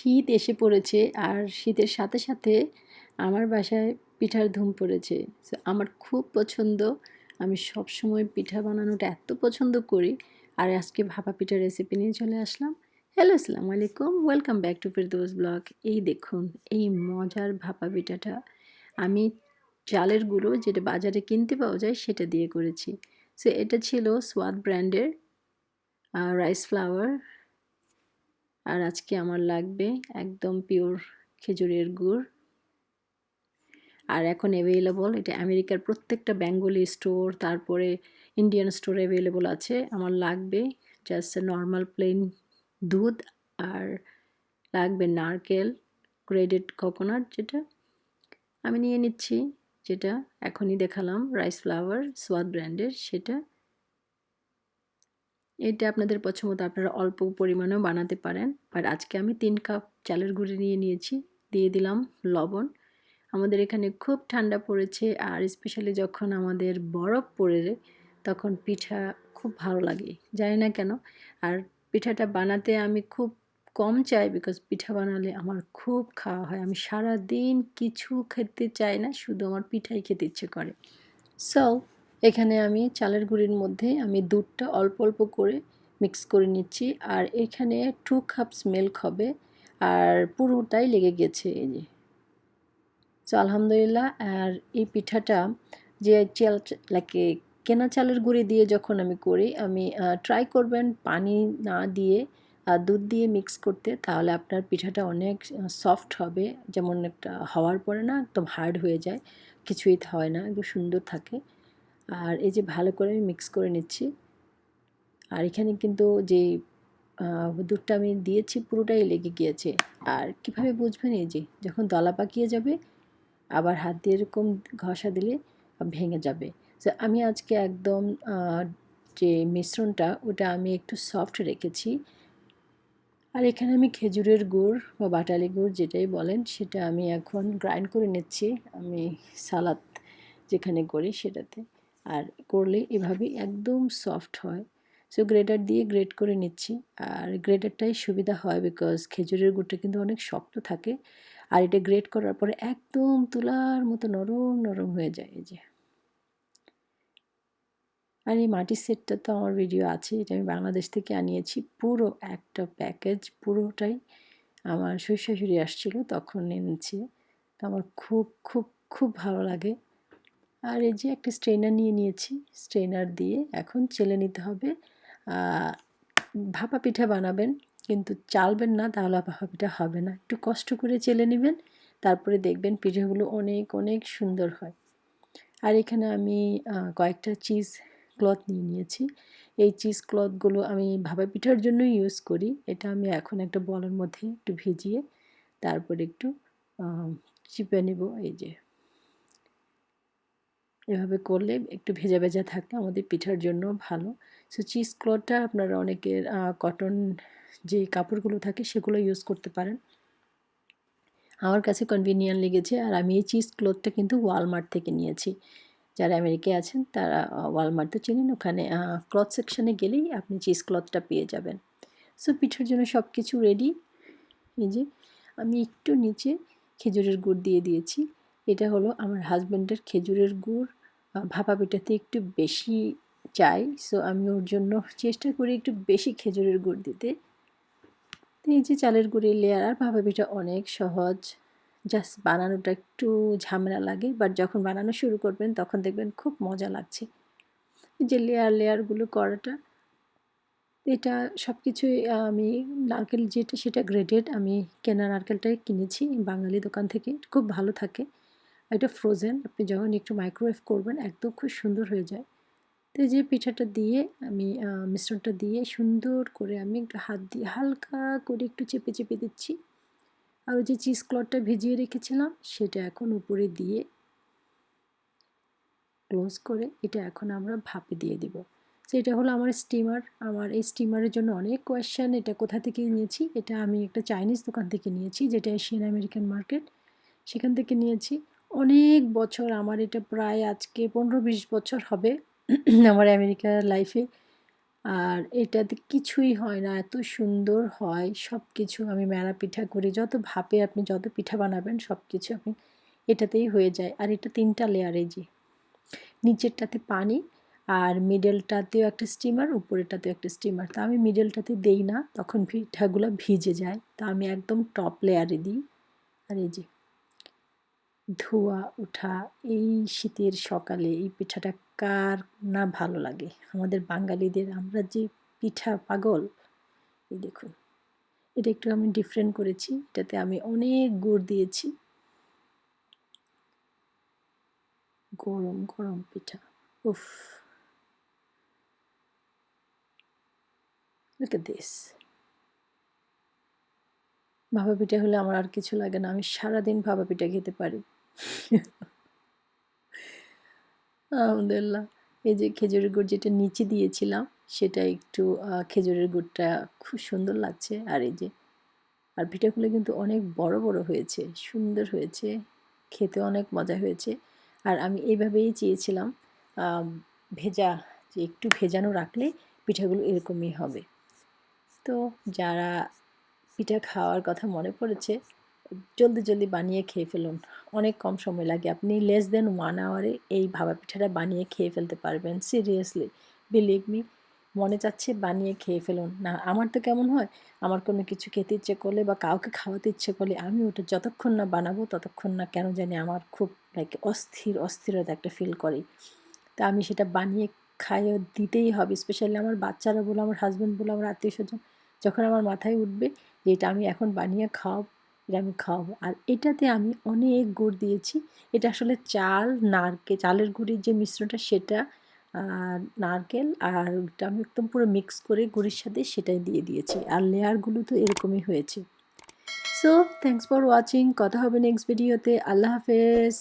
শীত এসে পড়েছে আর শীতের সাথে সাথে আমার বাসায় পিঠার ধুম পড়েছে। আমার খুব পছন্দ। আমি সব সময় পিঠা বানানোটা এত পছন্দ করি। আর আজকে ভাপা পিঠার রেসিপি নিয়ে চলে আসলাম। হ্যালো আসসালামু আলাইকুম। Welcome back to Firdous blog এই দেখুন, এই মজার ভাপা পিঠাটা আমি চালের গুঁড়ো যেটা বাজারে কিনতে পাওয়া যায় সেটা দিয়ে করেছি। সো এটা ছিল সোয়াদ ব্র্যান্ডের রাইস ফ্লাওয়ার আর আজকে আমার লাগবে একদম পিওর খেজুরের গুড়। আর এখন অ্যাভেলেবল এটা আমেরিকার প্রত্যেকটা বেঙ্গলি স্টোর তারপরে ইন্ডিয়ান স্টোর অ্যাভেলেবল আছে। আমার লাগবে জাস্ট নর্মাল প্লেন দুধ আর লাগবে নারকেল গ্রেডেড কোকোনাট যেটা আমি নিয়ে নিচ্ছি, যেটা এখনই দেখালাম রাইস ফ্লাওয়ার সোয়াদ ব্র্যান্ডের সেটা এটা আপনাদের পছন্দ আপনারা অল্প পরিমাণেও বানাতে পারেন। বাট আজকে আমি তিন কাপ চালের গুঁড়ি নিয়ে নিয়েছি, দিয়ে দিলাম লবণ। আমাদের এখানে খুব ঠান্ডা পড়েছে আর স্পেশালি যখন আমাদের বরফ পড়ে তখন পিঠা খুব ভালো লাগে, জানি না কেন। আর পিঠাটা বানাতে আমি খুব কম চাই বিকজ পিঠা বানালে আমার খুব খাওয়া হয়। আমি সারা দিন কিছু খেতে চাই না, শুধু আমার পিঠাই খেতে ইচ্ছে করে। সো এখানে আমি চালের গুঁড়ির মধ্যে আমি দুধটা অল্প অল্প করে মিক্স করে নিচ্ছি। আর এখানে টু কাপস মিল্ক হবে। আর পুরোটাই লেগে গেছে, এই যে। সো আলহামদুলিল্লাহ, আর এই পিঠাটা যে চাল লাইকে কেনা চালের গুঁড়ি দিয়ে যখন আমি করি, আমি ট্রাই করবেন পানি না দিয়ে আর দুধ দিয়ে মিক্স করতে, তাহলে আপনার পিঠাটা অনেক সফট হবে। যেমন একটা হওয়ার পরে না, একদম হার্ড হয়ে যায়। কিছুই হয় না একটু সুন্দর থাকে। আর এই যে ভালো করে আমি মিক্স করে নিচ্ছি। আর এখানে কিন্তু যে দুধটা আমি দিয়েছি পুরোটাই লেগে গিয়েছে। আর কীভাবে বুঝবেন এই যে, যখন দলা পাকিয়ে যাবে, আবার হাত দিয়ে এরকম ঘষা দিলে ভেঙে যাবে। আমি আজকে একদম যে মিশ্রণটা, ওটা আমি একটু সফট রেখেছি। আর এখানে আমি খেজুরের গুড় বা বাটালি গুড় যেটাই বলেন, সেটা আমি এখন গ্রাইন্ড করে নিচ্ছি। আমি সালাদ যেখানে করি সেটাতে। আর করলে এভাবে একদম সফট হয়। সো গ্রেটার দিয়ে গ্রেট করে নিচ্ছি। আর গ্রেটারটাই সুবিধা হয় বিকজ খেজুরের গুড়টা কিন্তু অনেক শক্ত থাকে। আর এটা গ্রেট করার পরে একদম তুলার মতো নরম নরম হয়ে যায় এই যে। আর এই মাটির সেটটা তো আমার ভিডিও আছে, এটা আমি বাংলাদেশ থেকে আনিয়েছি। পুরো একটা প্যাকেজ পুরোটাই আমার শ্বশুরি আসছিল, তখন এনেছি। তো আমার খুব খুব খুব ভালো লাগে। আর এই যে একটা স্ট্রেনার নিয়ে নিয়েছি স্ট্রেনার দিয়ে এখন চেলে নিতে হবে। ভাপা পিঠা বানাবেন, কিন্তু চালবেন না, তাহলে ভাপা পিঠা হবে না। একটু কষ্ট করে চেলে নেবেন, তারপরে দেখবেন পিঠাগুলো অনেক অনেক সুন্দর হয়। আর এখানে আমি কয়েকটা চিজ ক্লথ নিয়ে নিয়েছি। এই চিজ ক্লথগুলো আমি ভাপা পিঠার জন্য ইউজ করি। এটা আমি এখন একটা বলের মধ্যে একটু ভিজিয়ে, তারপরে একটু চিপে নেব, এই যে। এভাবে করলে একটু ভেজা ভেজা থাকে, আমাদের পিঠার জন্য ভালো। সো চিজ ক্লথটা আপনারা অনেকের কটন যে কাপড়গুলো থাকে সেগুলো ইউজ করতে পারেন। আমার কাছে কনভিনিয়েন্ট লেগেছে আর আমি এই চিজ ক্লথটা কিন্তু ওয়ালমার্ট থেকে নিয়েছি। যারা আমেরিকায় আছেন তারা ওয়ালমার্ট তো চিনেন, ওখানে ক্লথ সেকশানে গেলেই আপনি চিজ ক্লথটা পেয়ে যাবেন। সো পিঠার জন্য সব কিছু রেডি এই যে, আমি একটু নিচে খেজুরের গুড় দিয়ে দিয়েছি। এটা হলো আমার হাজব্যান্ডের খেজুরের গুড়। ভাপা পিঠাতে একটু বেশি চাই। সো আমি ওর জন্য চেষ্টা করি একটু বেশি খেজুরের গুড় দিতে। তো এই যে চালের গুঁড়ির লেয়ার আর ভাপা পিঠা অনেক সহজ। জাস্ট বানানোটা একটু ঝামেলা লাগে বাট যখন বানানো শুরু করবেন, তখন দেখবেন খুব মজা লাগছে। এই যে লেয়ার লেয়ারগুলো করাটা, এটা সব কিছুই আমি নারকেল যেটা, সেটা গ্রেডেড আমি কেনা নারকেলটাই কিনেছি বাঙালি দোকান থেকে, খুব ভালো থাকে। এটা ফ্রোজেন আপনি যখন একটু মাইক্রোওয়েভ করবেন, একদম খুব সুন্দর হয়ে যায়। তো যে পিঠাটা দিয়ে আমি মিশ্রণটা দিয়ে সুন্দর করে আমি একটু হাত দিয়ে হালকা করে একটু চেপে চেপে দিচ্ছি। আর ওই যে চিজ ক্লথটা ভিজিয়ে রেখেছিলাম, সেটা এখন উপরে দিয়ে ক্লোজ করে এটা এখন আমরা ভাপে দিয়ে দিব। তো এটা হলো আমার স্টিমার আমার এই স্টিমারের জন্য অনেক কোয়েশ্চেন এটা কোথা থেকে নিয়েছি? এটা আমি একটা চাইনিজ দোকান থেকে নিয়েছি, যেটা এশিয়ান আমেরিকান মার্কেট সেখান থেকে নিয়েছি। অনেক বছর আমার এটা প্রায় আজকে পনেরো বিশ বছর হবে আমার আমেরিকার লাইফে আর এটাতে কিছুই হয় না, এত সুন্দর হয় সব কিছু আমি মেলা পিঠা করি, যত ভাপে আপনি যত পিঠা বানাবেন সব কিছু আপনি এটাতেই হয়ে যায়। আর এটা তিনটা লেয়ারে যে, নিচেরটাতে পানি আর মিডলটাতেও একটা স্টিমার উপরেরটাতেও একটা স্টিমার তা আমি মিডলটাতে দেই না, তখন পিঠাগুলো ভিজে যায়। তা আমি একদম টপ লেয়ারে দিই। আর এই যে ধোয়া ওঠা এই শীতের সকালে এই পিঠাটা কার না ভালো লাগে? আমাদের বাঙালিদের, আমরা যে পিঠা পাগল, এই দেখুন। এটা একটু আমি ডিফারেন্ট করেছি, এটাতে আমি অনেক গুড় দিয়েছি। গরম গরম পিঠা, উফ। Look. ভাপা পিঠা হলে আমার আর কিছু লাগে না, আমি সারাদিন ভাপা পিঠা খেতে পারি। আলহামদুলিল্লাহ। এই যে খেজুরের গুড় যেটা নিচে দিয়েছিলাম, সেটা একটু খেজুরের গুড়টা খুব সুন্দর লাগছে। আর এই যে, আর পিঠাগুলো কিন্তু অনেক বড় বড় হয়েছে, সুন্দর হয়েছে, খেতে অনেক মজা হয়েছে। আর আমি এইভাবেই চেয়েছিলাম ভেজা, যে একটু ভেজানো রাখলে পিঠাগুলো এরকমই হবে। তো যারা পিঠা খাওয়ার কথা মনে পড়েছে জলদি জলদি বানিয়ে খেয়ে ফেলুন। অনেক কম সময় লাগে। আপনি লেস দেন ওয়ান আওয়ারে এই ভাবা পিঠাটা বানিয়ে খেয়ে ফেলতে পারবেন। সিরিয়াসলি বিলিভ মি মনে চাচ্ছে বানিয়ে খেয়ে ফেলুন। না, আমার তো কেমন হয়, আমার কোনো কিছু খেতে ইচ্ছে করলে বা কাউকে খাওয়াতে ইচ্ছে করলে আমি ওটা যতক্ষণ না বানাবো, ততক্ষণ না কেন জানি আমার খুব লাইক অস্থির, অস্থিরতা একটা ফিল করি। তা আমি সেটা বানিয়ে খাইয়ে দিতেই হবে স্পেশালি আমার বাচ্চারা বলো, আমার হাজব্যান্ড বলো, আমার আত্মীয় স্বজন যখন আমার মাথায় উঠবে যে এটা আমি এখন বানিয়ে খাওয়াবো এটা আমি খাওয়াবো আর এটাতে আমি অনেক গুড় দিয়েছি। এটা আসলে চাল, নারকেল, চালের গুড়ির যে মিশ্রণটা সেটা নারকেল আর ওটা আমি একদম পুরো মিক্স করে গুড়ির সাথে সেটাই দিয়ে দিয়েছি। আর লেয়ারগুলো তো এরকমই হয়েছে। সো থ্যাংকস ফর ওয়াচিং কথা হবে নেক্সট ভিডিওতে আল্লাহ হাফেজ।